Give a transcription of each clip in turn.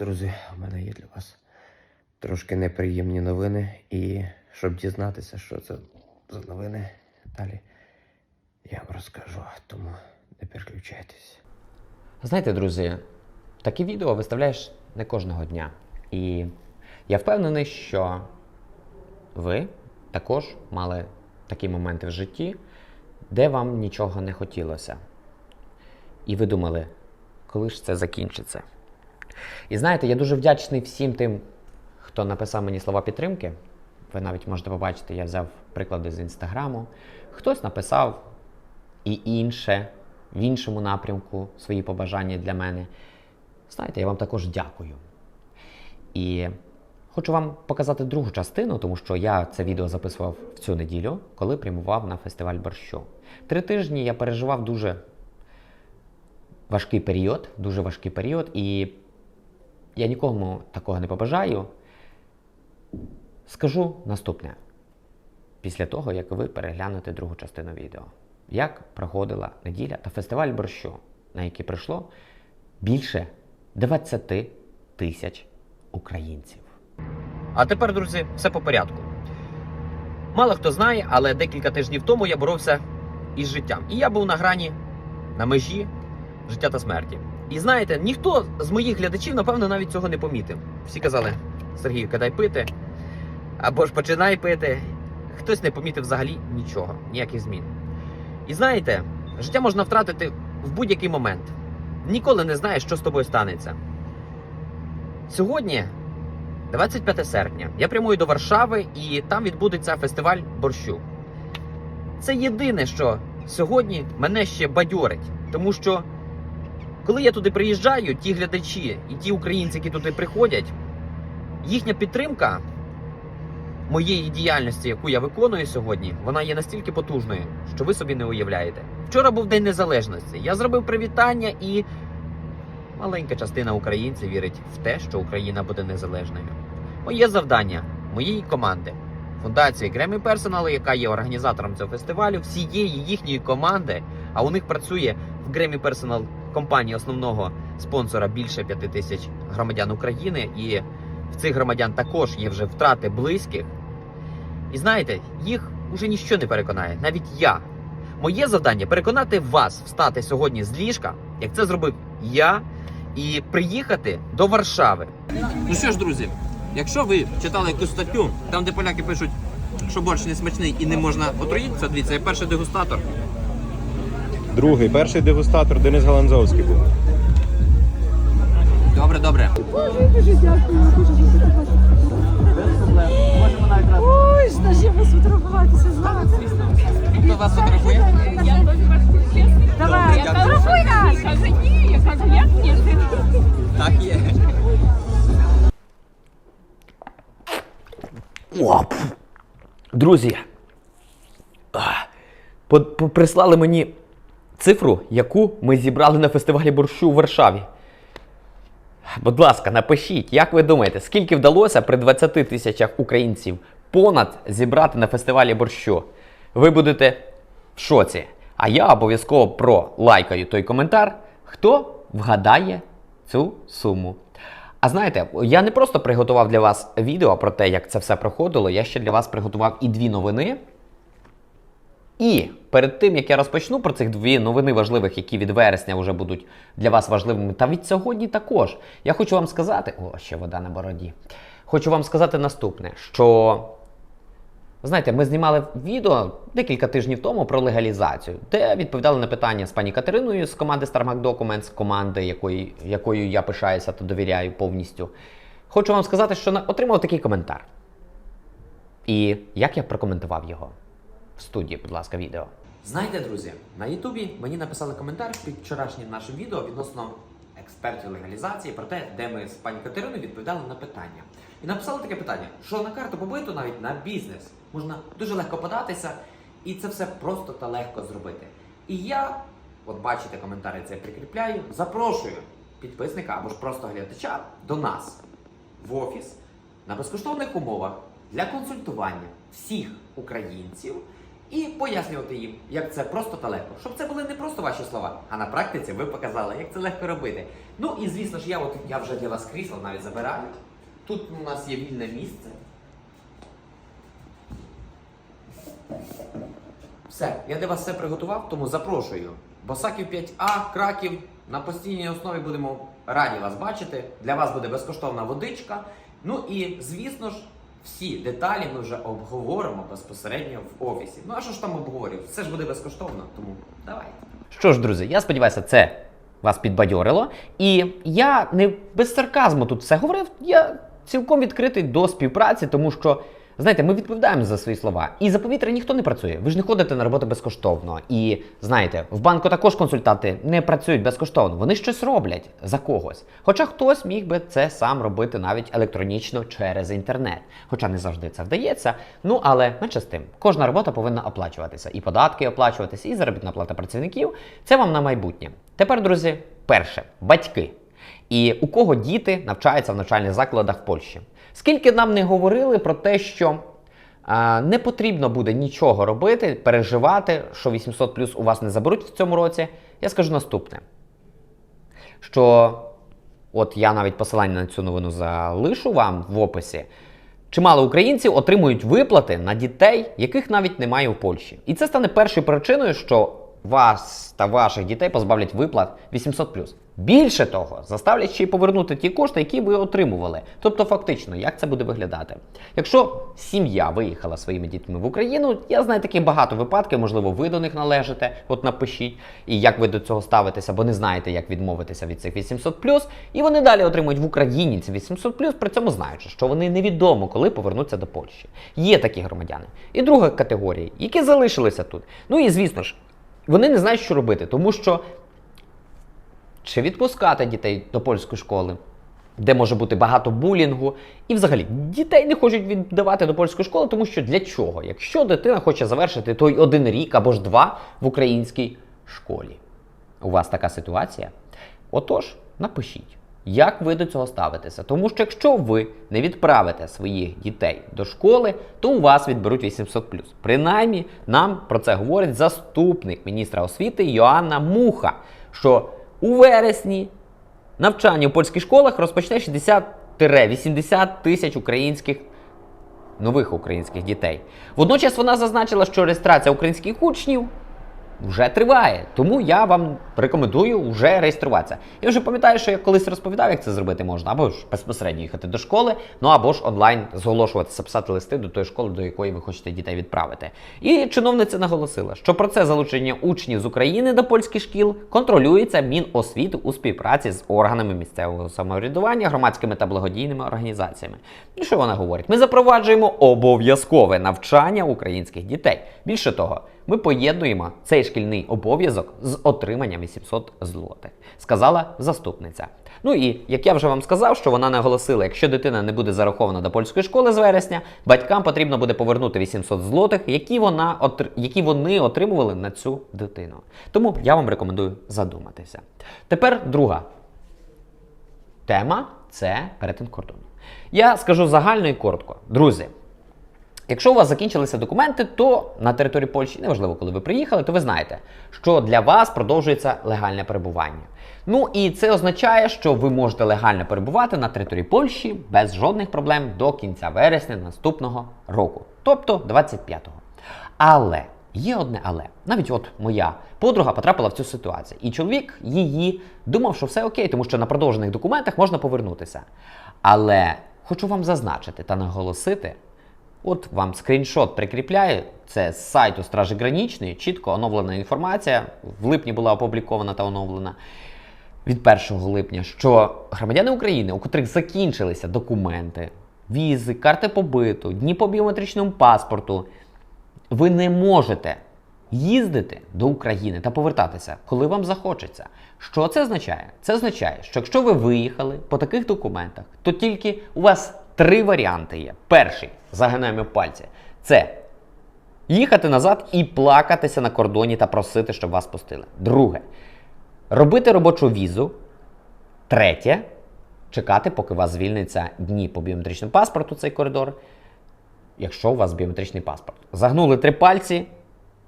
Друзі, у мене є для вас трошки неприємні новини. І щоб дізнатися, що це за новини, далі я вам розкажу. Тому не переключайтесь. Знаєте, друзі, такі відео виставляєш не кожного дня. І я впевнений, що ви також мали такі моменти в житті, де вам нічого не хотілося. І ви думали, коли ж це закінчиться? І знаєте, я дуже вдячний всім тим, хто написав мені слова підтримки. Ви навіть можете побачити, я взяв приклади з інстаграму. Хтось написав і інше в іншому напрямку свої побажання для мене. Знаєте, я вам також дякую. І хочу вам показати другу частину, тому що я це відео записував в цю неділю, коли прямував на фестиваль борщу. Три тижні я переживав дуже важкий період, дуже важкий період, і я нікому такого не побажаю. Скажу наступне після того, як ви переглянете другу частину відео. Як проходила неділя та фестиваль борщу, на який прийшло більше 20 тисяч українців. А тепер, друзі, все по порядку. Мало хто знає, але декілька тижнів тому я боровся із життям. І я був на грані, на межі життя та смерті. І знаєте, ніхто з моїх глядачів, напевно, навіть цього не помітив. Всі казали: Сергій, кидай пити, або ж починай пити. Хтось не помітив взагалі нічого, ніяких змін. І знаєте, життя можна втратити в будь-який момент. Ніколи не знаєш, що з тобою станеться. Сьогодні 25 серпня. Я прямую до Варшави і там відбудеться фестиваль борщу. Це єдине, що сьогодні мене ще бадьорить. Тому що, коли я туди приїжджаю, ті глядачі і ті українці, які туди приходять, їхня підтримка моєї діяльності, яку я виконую сьогодні, вона є настільки потужною, що ви собі не уявляєте. Вчора був День Незалежності. Я зробив привітання і маленька частина українців вірить в те, що Україна буде незалежною. Моє завдання моєї команди, фундації Grammy Personal, яка є організатором цього фестивалю, всієї їхньої команди, а у них працює в Grammy Personal компанії основного спонсора більше 5 тисяч громадян України, і в цих громадян також є вже втрати близьких. І знаєте, їх уже ніщо не переконає, навіть я. Моє завдання переконати вас встати сьогодні з ліжка, як це зробив я, і приїхати до Варшави. Ну що ж, друзі, якщо ви читали якусь статтю, там де поляки пишуть, що борщ не смачний і не можна отруїтися, дивіться, я перший дегустатор. Другий, перший дегустатор Денис Галанзовський був. Добре, добре. Дуже дякую, дуже дуже вас. Можемо навіть раз. Ой, скажімо, сфотографуватися з вами. Хто вас фотографує? Давай, фотографуй нас! Каже, ні, я кажу, як ні? Ти Так є. О. Друзі, прислали мені цифру, яку ми зібрали на фестивалі борщу у Варшаві. Будь ласка, напишіть, як ви думаєте, скільки вдалося при 20 тисячах українців понад зібрати на фестивалі борщу? Ви будете в шоці. А я обов'язково пролайкаю той коментар, хто вгадає цю суму. А знаєте, я не просто приготував для вас відео про те, як це все проходило, я ще для вас приготував і дві новини. І перед тим як я розпочну про цих дві новини важливих, які від вересня вже будуть для вас важливими, та від сьогодні також, я хочу вам сказати, о, ще вода на бороді. Хочу вам сказати наступне: що знаєте, ми знімали відео декілька тижнів тому про легалізацію, де відповідали на питання з пані Катериною з команди StarMac Documents, команди, якої, якою я пишаюся та довіряю повністю. Хочу вам сказати, що отримав такий коментар. І як я прокоментував його студії, будь ласка, відео. Знаєте, друзі, на Ютубі мені написали коментар під вчорашнім нашим відео відносно експертів легалізації про те, де ми з пані Катериною відповідали на питання. І написали таке питання, що на карту побиту навіть на бізнес можна дуже легко податися, і це все просто та легко зробити. І я, от бачите, коментарі це прикріпляю, запрошую підписника або ж просто глядача до нас в офіс на безкоштовних умовах для консультування всіх українців і пояснювати їм, як це просто та легко. Щоб це були не просто ваші слова, а на практиці ви показали, як це легко робити. Ну і звісно ж, я от я вже для вас крісло навіть забираю. Тут у нас є вільне місце. Все, я для вас все приготував, тому запрошую. Босаків 5А, Краків. На постійній основі будемо раді вас бачити. Для вас буде безкоштовна водичка. Ну і звісно ж, всі деталі ми вже обговоримо безпосередньо в офісі. Ну а що ж там обговорюємо? Все ж буде безкоштовно, тому давайте. Що ж, друзі, я сподіваюся, це вас підбадьорило. І я не без сарказму тут все говорив. Я цілком відкритий до співпраці, тому що. Знаєте, ми відповідаємо за свої слова. І за повітря ніхто не працює. Ви ж не ходите на роботу безкоштовно. І знаєте, в банку також консультанти не працюють безкоштовно. Вони щось роблять за когось. Хоча хтось міг би це сам робити навіть електронічно через інтернет. Хоча не завжди це вдається. Ну але менше з тим, кожна робота повинна оплачуватися. І податки оплачуватися, і заробітна плата працівників. Це вам на майбутнє. Тепер, друзі, перше, батьки. І у кого діти навчаються в навчальних закладах в Польщі. Скільки нам не говорили про те, що а, не потрібно буде нічого робити, переживати, що 800 плюс у вас не заберуть в цьому році, я скажу наступне: що от я навіть посилання на цю новину залишу вам в описі. Чимало українців отримують виплати на дітей, яких навіть немає у Польщі. І це стане першою причиною, що вас та ваших дітей позбавлять виплат 800 Більше того, заставлять ще й повернути ті кошти, які ви отримували. Тобто, фактично, як це буде виглядати? Якщо сім'я виїхала своїми дітьми в Україну, я знаю таких багато випадків, можливо, ви до них належите. От напишіть, і як ви до цього ставитеся, бо не знаєте, як відмовитися від цих 800 І вони далі отримують в Україні ці 800 при цьому знаючи, що вони невідомо коли повернуться до Польщі. Є такі громадяни. І друга категорія, які залишилися тут. Ну і звісно ж, вони не знають, що робити, тому що чи відпускати дітей до польської школи, де може бути багато булінгу, і взагалі дітей не хочуть віддавати до польської школи, тому що для чого? Якщо дитина хоче завершити той один рік або ж два в українській школі. У вас така ситуація? Отож, напишіть. Як ви до цього ставитеся? Тому що якщо ви не відправите своїх дітей до школи, то у вас відберуть 800 Принаймні, нам про це говорить заступник міністра освіти Йоанна Муха, що у вересні навчання у польських школах розпочне 60-80 тисяч українських нових українських дітей. Водночас вона зазначила, що реєстрація українських учнів вже триває. Тому я вам рекомендую вже реєструватися. Я вже пам'ятаю, що я колись розповідав, як це зробити можна, або ж безпосередньо їхати до школи, ну або ж онлайн зголошуватися, писати листи до тої школи, до якої ви хочете дітей відправити. І чиновниця наголосила, що процес залучення учнів з України до польських шкіл контролюється Міносвіти у співпраці з органами місцевого самоврядування, громадськими та благодійними організаціями. І що вона говорить? Ми запроваджуємо обов'язкове навчання українських дітей. Більше того, ми поєднуємо цей шкільний обов'язок з отриманням 800 злотих, сказала заступниця. Ну і як я вже вам сказав, що вона наголосила, якщо дитина не буде зарахована до польської школи з вересня, батькам потрібно буде повернути 800 злотих, які, вона, отр- які вони отримували на цю дитину. Тому я вам рекомендую задуматися. Тепер друга тема це перетин кордону. Я скажу загально і коротко. Друзі, Якщо у вас закінчилися документи, то на території Польщі, неважливо, коли ви приїхали, то ви знаєте, що для вас продовжується легальне перебування. Ну і це означає, що ви можете легально перебувати на території Польщі без жодних проблем до кінця вересня наступного року, тобто 25-го. Але є одне але. Навіть от моя подруга потрапила в цю ситуацію, і чоловік її думав, що все окей, тому що на продовжених документах можна повернутися. Але хочу вам зазначити та наголосити. От вам скріншот прикріпляю. Це з сайту Стражі Гранічної, чітко оновлена інформація. В липні була опублікована та оновлена від 1 липня, що громадяни України, у котрих закінчилися документи, візи, карти побиту, дні по біометричному паспорту, ви не можете їздити до України та повертатися, коли вам захочеться. Що це означає? Це означає, що якщо ви виїхали по таких документах, то тільки у вас три варіанти є. Перший, загинаємо пальці, це їхати назад і плакатися на кордоні та просити, щоб вас пустили. Друге, робити робочу візу. Третє, чекати, поки вас звільниться дні по біометричному паспорту цей коридор, якщо у вас біометричний паспорт. Загнули три пальці,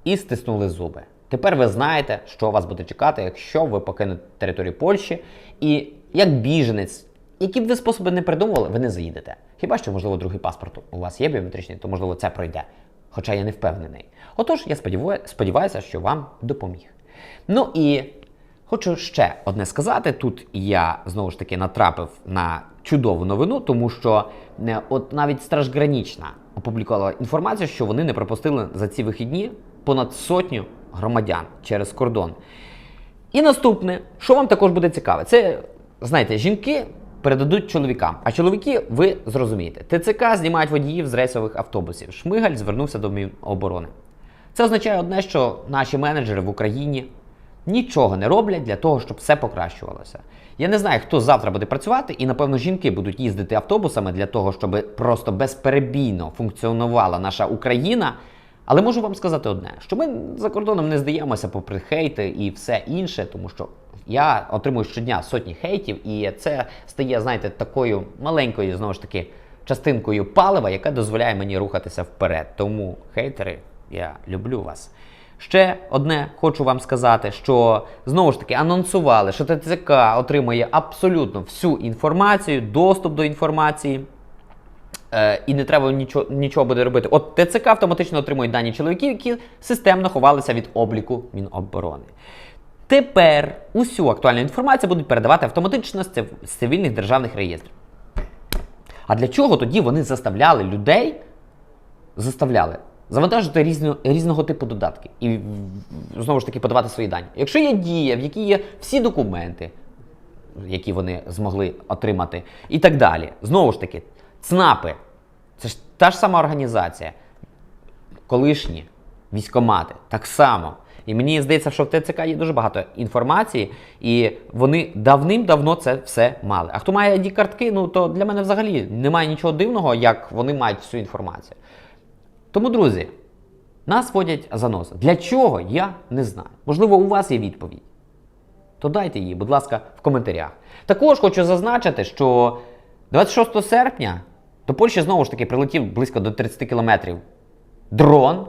і стиснули зуби. Тепер ви знаєте, що вас буде чекати, якщо ви покинете територію Польщі, і як біженець, які б ви способи не придумували, ви не заїдете. Хіба що, можливо, другий паспорт у вас є біометричний, то можливо це пройде. Хоча я не впевнений. Отож, я сподіваюся, що вам допоміг. Ну і хочу ще одне сказати. Тут я знову ж таки натрапив на чудову новину, тому що е, от навіть Стражгранічна опублікувала інформацію, що вони не пропустили за ці вихідні понад сотню громадян через кордон. І наступне, що вам також буде цікаве, це знаєте, жінки передадуть чоловікам, а чоловіки, ви зрозумієте, ТЦК знімають водіїв з рейсових автобусів. Шмигаль звернувся до Міноборони. Це означає одне, що наші менеджери в Україні нічого не роблять для того, щоб все покращувалося. Я не знаю, хто завтра буде працювати, і напевно жінки будуть їздити автобусами для того, щоб просто безперебійно функціонувала наша Україна. Але можу вам сказати одне: що ми за кордоном не здаємося попри хейти і все інше, тому що я отримую щодня сотні хейтів, і це стає, знаєте, такою маленькою знову ж таки частинкою палива, яка дозволяє мені рухатися вперед. Тому хейтери, я люблю вас. Ще одне хочу вам сказати, що знову ж таки анонсували, що ТЦК отримує абсолютно всю інформацію, доступ до інформації. Е, і не треба нічого, нічого буде робити. От ТЦК автоматично отримує дані чоловіків, які системно ховалися від обліку Міноборони. Тепер усю актуальну інформацію будуть передавати автоматично з цивільних державних реєстрів. А для чого тоді вони заставляли людей заставляли завантажити різно, різного типу додатки і знову ж таки подавати свої дані? Якщо є дія, в якій є всі документи, які вони змогли отримати, і так далі. Знову ж таки, ЦНАПи це ж та ж сама організація, колишні військомати, так само. І мені здається, що в ТЦК є дуже багато інформації, і вони давним-давно це все мали. А хто має ID-картки, ну то для мене взагалі немає нічого дивного, як вони мають всю інформацію. Тому, друзі, нас водять за нос. Для чого? Я не знаю. Можливо, у вас є відповідь то дайте її, будь ласка, в коментарях. Також хочу зазначити, що 26 серпня до Польщі знову ж таки прилетів близько до 30 кілометрів дрон,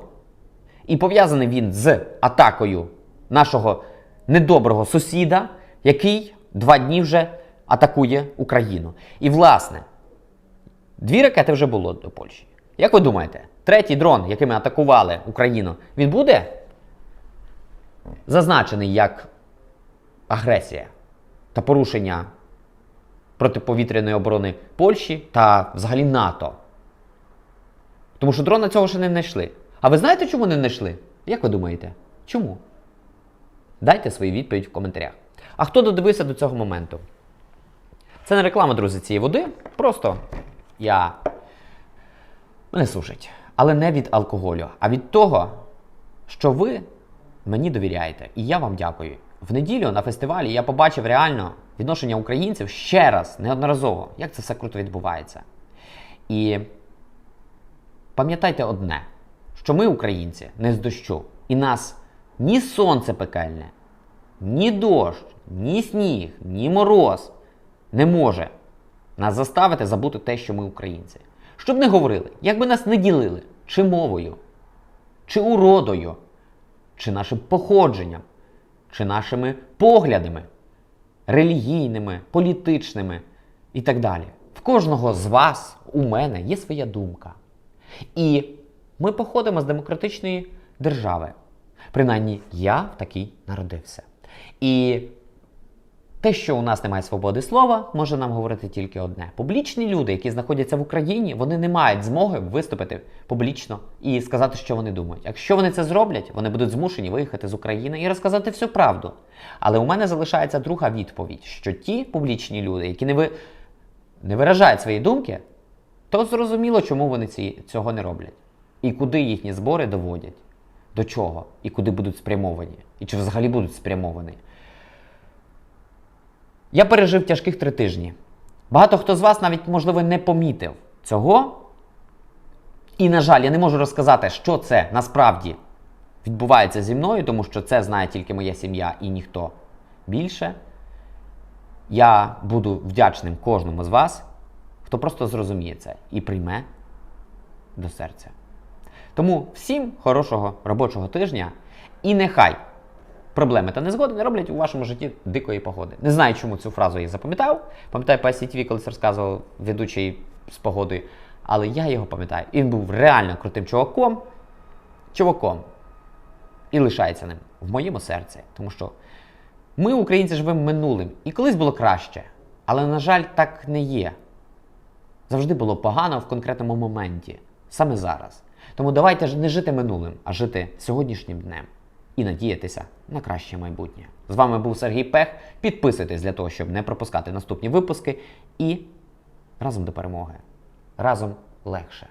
і пов'язаний він з атакою нашого недоброго сусіда, який два дні вже атакує Україну. І, власне, дві ракети вже було до Польщі. Як ви думаєте, третій дрон, якими атакували Україну, він буде зазначений як агресія та порушення протиповітряної оборони Польщі та взагалі НАТО. Тому що дрона цього ще не знайшли. А ви знаєте, чому не знайшли? Як ви думаєте? Чому? Дайте свою відповідь в коментарях. А хто додивився до цього моменту? Це не реклама, друзі, цієї води. Просто я. Мене сушить. Але не від алкоголю, а від того, що ви мені довіряєте. І я вам дякую. В неділю на фестивалі я побачив реально відношення українців ще раз, неодноразово, як це все круто відбувається. І пам'ятайте одне, що ми, українці, не з дощу, і нас ні сонце пекельне, ні дощ, ні сніг, ні мороз не може нас заставити забути те, що ми українці. Щоб не говорили, як би нас не ділили, чи мовою, чи уродою, чи нашим походженням, чи нашими поглядами, релігійними, політичними і так далі. В кожного з вас, у мене, є своя думка. І ми походимо з демократичної держави. Принаймні, я в такій народився. І те, що у нас немає свободи слова, може нам говорити тільки одне: публічні люди, які знаходяться в Україні, вони не мають змоги виступити публічно і сказати, що вони думають. Якщо вони це зроблять, вони будуть змушені виїхати з України і розказати всю правду. Але у мене залишається друга відповідь: що ті публічні люди, які не, ви... не виражають свої думки, то зрозуміло, чому вони ці... цього не роблять. І куди їхні збори доводять, до чого, і куди будуть спрямовані, і чи взагалі будуть спрямовані. Я пережив тяжких три тижні. Багато хто з вас навіть, можливо, не помітив цього. І, на жаль, я не можу розказати, що це насправді відбувається зі мною, тому що це знає тільки моя сім'я і ніхто більше. Я буду вдячним кожному з вас, хто просто зрозуміє це і прийме до серця. Тому всім хорошого робочого тижня і нехай проблеми та незгоди не роблять у вашому житті дикої погоди. Не знаю, чому цю фразу я запам'ятав. Пам'ятаю по ICTV, коли це розказував ведучий з погодою. Але я його пам'ятаю. Він був реально крутим чуваком. Чуваком. І лишається ним в моєму серці. Тому що ми, українці, живемо минулим. І колись було краще. Але, на жаль, так не є. Завжди було погано в конкретному моменті. Саме зараз. Тому давайте не жити минулим, а жити сьогоднішнім днем і надіятися на краще майбутнє. З вами був Сергій Пех. Підписуйтесь для того, щоб не пропускати наступні випуски. І разом до перемоги. Разом легше.